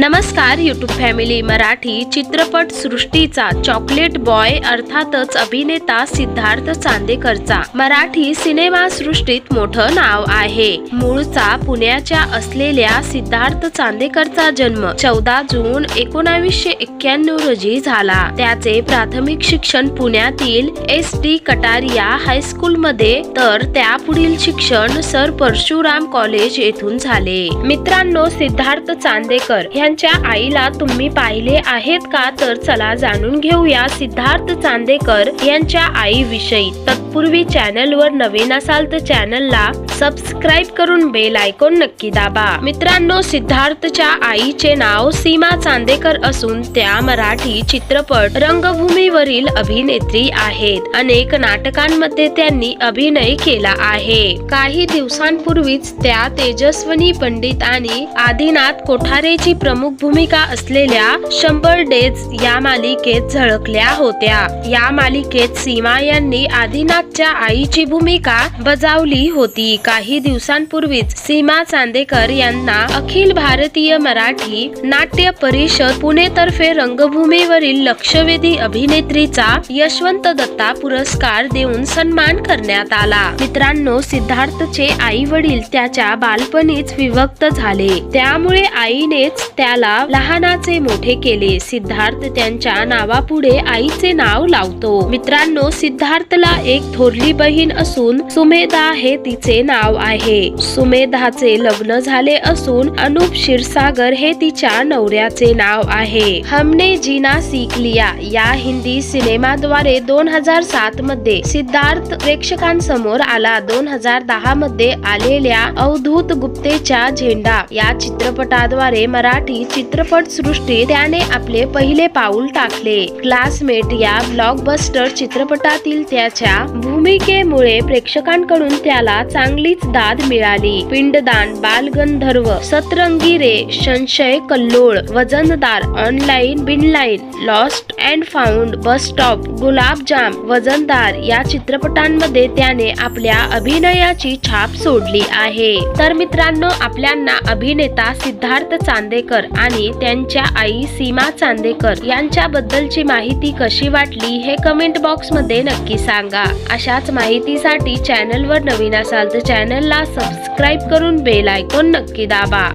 नमस्कार YouTube family Marathi चित्रपट सृष्टीचा chocolate boy अर्थातच अभिनेता सिद्धार्थ चांदेकरचा. मराठी सिनेमा सृष्टीत मोठं नाव आहे. मूळचा पुण्याच्या असलेल्या सिद्धार्थ चांदेकरचा जन्म चौदा जून एकोणावीसशे एक्क्याण्णव रोजी झाला. त्याचे प्राथमिक शिक्षण पुण्यातील एस टी कटारिया हायस्कूल मध्ये तर त्यापुढील शिक्षण सर परशुराम कॉलेज येथून झाले. मित्रांनो सिद्धार्थ चांदेकर यांच्या आईला तुम्ही पाहिले आहेत का? तर चला जाणून घेऊया सिद्धार्थ चांदेकर यांच्या आईविषयी. तत्पूर्वी चॅनलवर नवीन असाल तर चॅनलला सबस्क्राईब करून बेल आयकॉन नक्की दाबा. मित्रांनो सिद्धार्थच्या आईचे नाव सीमा चांदेकर असून त्या मराठी चित्रपट रंगभूमीवरील अभिनेत्री आहेत. अनेक नाटकांमध्ये त्यांनी अभिनय केला आहे. काही दिवसांपूर्वीच त्या तेजस्वनी पंडित आणि आदिनाथ कोठारेची प्रमुख भूमिका असलेल्या शंभर डेज या मालिकेत झळकल्या होत्या. या मालिकेत सीमा यांनी आदिनाथच्या आईची भूमिका बजावली होती. काही दिवसांपूर्वीच सीमा चांदेकर यांना अखिल भारतीय मराठी नाट्य परिषद पुणे तर्फे रंगभूमीवरील लक्षवेधी अभिनेत्रीचा यशवंत दत्ता पुरस्कार देऊन सन्मान करण्यात आला. मित्रांनो सिद्धार्थचे आई वडील त्याच्या बालपणीच विभक्त झाले. त्यामुळे आईनेच त्याला लहानाचे मोठे केले. सिद्धार्थ त्यांच्या नावापुढे आईचे नाव लावतो. मित्रांनो सिद्धार्थला एक थोरली बहीण असून सुमेधा हे तिचे नाव आहे. सुमेधाचे लग्न झाले असून अनुप क्षीरसागर हे तिच्या नवऱ्याचे नाव आहे. हमने जीना सीख लिया. या हिंदी सिनेमाद्वारे दोन हजार सात मध्ये सिद्धार्थ प्रेक्षकांसमोर आला. दोन हजार दहा मध्ये आलेल्या अवधूत गुप्तेच्या झेंडा. या चित्रपटाद्वारे मराठी चित्रपट सृष्टीत त्याने आपले पहिले पाऊल टाकले. क्लासमेट या ब्लॉकबस्टर चित्रपटातील त्याच्या भूमिकेमुळे प्रेक्षकांकडून त्याला आपलीच दाद मिळाली. पिंडदान बालगंधर्व सतरंगी रे Sanshay Kallol Vazandar online Binline lost and found bus stop Gulabjaam Vazandar या चित्रपटांमध्ये त्याने आपल्या अभिनयाची छाप सोडली आहे. तर मित्रांनो आपल्यांना अभिनेता सिद्धार्थ चांदेकर आणि त्यांच्या आई सीमा चांदेकर यांच्याबद्दलची माहिती कशी वाटली हे कमेंट बॉक्समध्ये नक्की सांगा. अशाच माहितीसाठी चॅनलवर नवीन असाल तर चॅनलला सबस्क्राईब करून बेल आयकॉन नक्की दाबा.